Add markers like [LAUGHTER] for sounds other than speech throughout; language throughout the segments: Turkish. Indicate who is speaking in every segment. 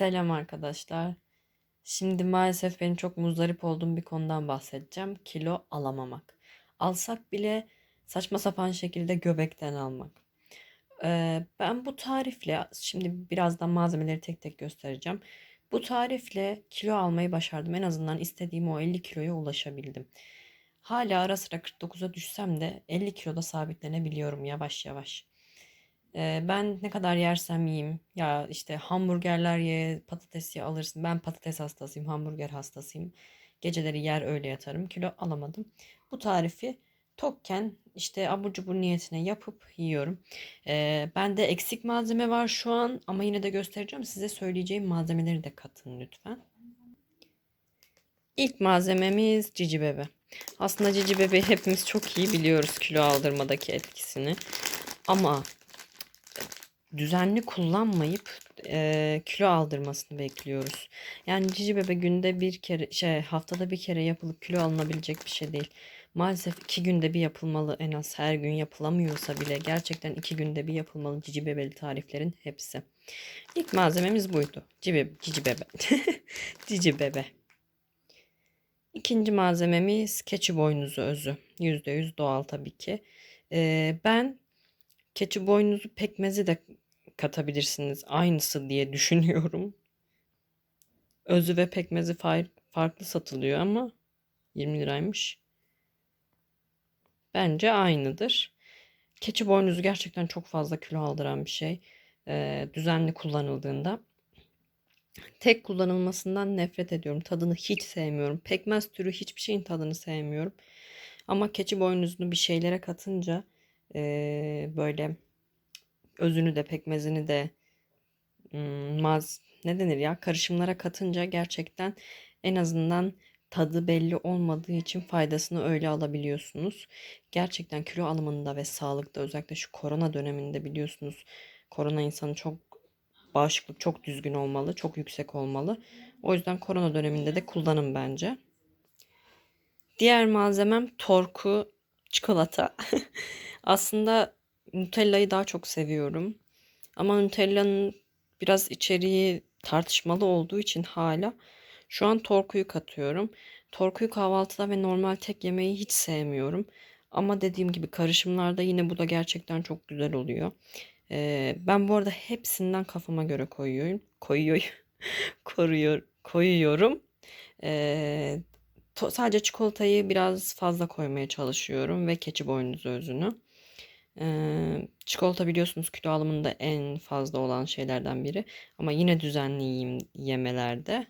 Speaker 1: Selam arkadaşlar. Şimdi maalesef benim çok muzdarip olduğum bir konudan bahsedeceğim. Kilo alamamak. Alsak bile saçma sapan şekilde göbekten almak. Ee, ben bu tarifle şimdi birazdan malzemeleri tek tek göstereceğim. Bu tarifle kilo almayı başardım. En azından istediğim o 50 kiloya ulaşabildim. Hala ara sıra 49'a düşsem de 50 kiloda sabitlenebiliyorum yavaş yavaş. Ben ne kadar yersem yiyeyim. Ya işte hamburgerler ye, patates ye alırsın. Ben patates hastasıyım, hamburger hastasıyım. Geceleri yer öyle yatarım. Kilo alamadım. Bu tarifi tokken işte abur cubur niyetine yapıp yiyorum. Ee, bende eksik malzeme var şu an ama yine de göstereceğim. Size söyleyeceğim malzemeleri de katın lütfen. İlk malzememiz cici bebe. Aslında cici bebe hepimiz çok iyi biliyoruz kilo aldırmadaki etkisini. Ama düzenli kullanmayıp e, kilo aldırmasını bekliyoruz. Yani cici bebe günde bir kere şey haftada bir kere yapılıp kilo alınabilecek bir şey değil. Maalesef iki günde bir yapılmalı en az her gün yapılamıyorsa bile gerçekten iki günde bir yapılmalı cici bebeli tariflerin hepsi. İlk malzememiz buydu. Cici, cici bebe. [LAUGHS] cici bebe. İkinci malzememiz keçi boynuzu özü. %100 doğal tabii ki. Ee, ben keçi boynuzu pekmezi de katabilirsiniz. Aynısı diye [LAUGHS] düşünüyorum. Özü ve pekmezi farklı satılıyor ama 20 liraymış. Bence aynıdır. Keçi boynuzu gerçekten çok fazla kilo aldıran bir şey. Ee, düzenli kullanıldığında. Tek kullanılmasından nefret ediyorum. Tadını hiç sevmiyorum. Pekmez türü hiçbir şeyin tadını sevmiyorum. Ama keçi boynuzunu bir şeylere katınca ee, böyle özünü de pekmezini de maz ne denir ya karışımlara katınca gerçekten en azından tadı belli olmadığı için faydasını öyle alabiliyorsunuz. Gerçekten kilo alımında ve sağlıkta özellikle şu korona döneminde biliyorsunuz korona insanı çok bağışıklık çok düzgün olmalı, çok yüksek olmalı. O yüzden korona döneminde de kullanın bence. Diğer malzemem torku çikolata. [LAUGHS] Aslında Nutella'yı daha çok seviyorum. Ama Nutella'nın biraz içeriği tartışmalı olduğu için hala şu an torkuyu katıyorum. Torkuyu kahvaltıda ve normal tek yemeği hiç sevmiyorum. Ama dediğim gibi karışımlarda yine bu da gerçekten çok güzel oluyor. Ee, ben bu arada hepsinden kafama göre koyuyorum. Koyuyorum. [LAUGHS] Koruyor, koyuyorum. Ee, sadece çikolatayı biraz fazla koymaya çalışıyorum ve keçi boynuzu özünü. Ee, çikolata biliyorsunuz kilo alımında en fazla olan şeylerden biri. Ama yine düzenli yiyeyim yemelerde.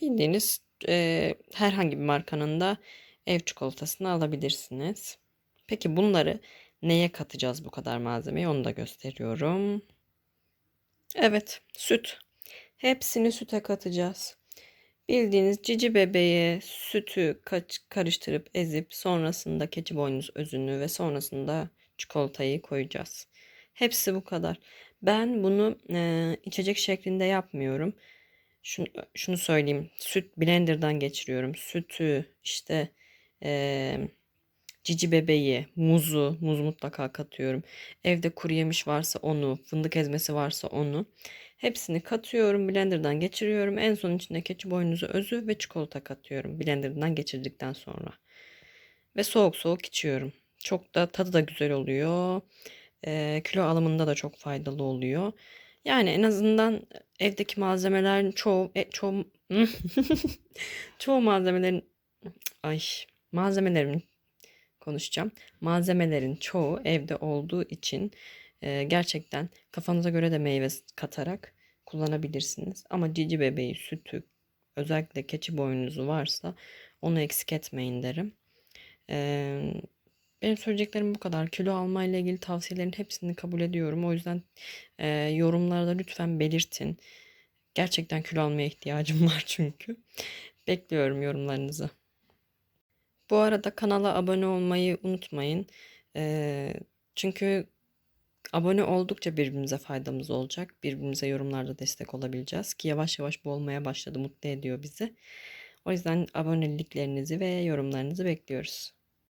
Speaker 1: Bildiğiniz e, herhangi bir markanın da ev çikolatasını alabilirsiniz. Peki bunları neye katacağız bu kadar malzemeyi onu da gösteriyorum. Evet süt. Hepsini süte katacağız. Bildiğiniz cici bebeğe sütü karıştırıp ezip sonrasında keçi boynuz özünü ve sonrasında çikolatayı koyacağız. Hepsi bu kadar. Ben bunu e, içecek şeklinde yapmıyorum. Şunu, şunu söyleyeyim. Süt blenderdan geçiriyorum. Sütü işte e, cici bebeği, muzu, muz mutlaka katıyorum. Evde kuru yemiş varsa onu, fındık ezmesi varsa onu. Hepsini katıyorum, blenderdan geçiriyorum. En son içine keçi boynuzu özü ve çikolata katıyorum blenderdan geçirdikten sonra. Ve soğuk soğuk içiyorum. Çok da tadı da güzel oluyor. E, kilo alımında da çok faydalı oluyor. Yani en azından evdeki malzemelerin çoğu e, çoğu [LAUGHS] çoğu malzemelerin ay malzemelerin konuşacağım. Malzemelerin çoğu evde olduğu için e, gerçekten kafanıza göre de meyve katarak kullanabilirsiniz. Ama cici bebeği, sütü, özellikle keçi boynuzu varsa onu eksik etmeyin derim. E, benim söyleyeceklerim bu kadar. Kilo alma ile ilgili tavsiyelerin hepsini kabul ediyorum. O yüzden e, yorumlarda lütfen belirtin. Gerçekten kilo almaya ihtiyacım [LAUGHS] var çünkü. Bekliyorum yorumlarınızı. Bu arada kanala abone olmayı unutmayın. Çünkü abone oldukça birbirimize faydamız olacak. Birbirimize yorumlarda destek olabileceğiz. Ki yavaş yavaş bu olmaya başladı. Mutlu ediyor bizi. O yüzden aboneliklerinizi ve yorumlarınızı bekliyoruz.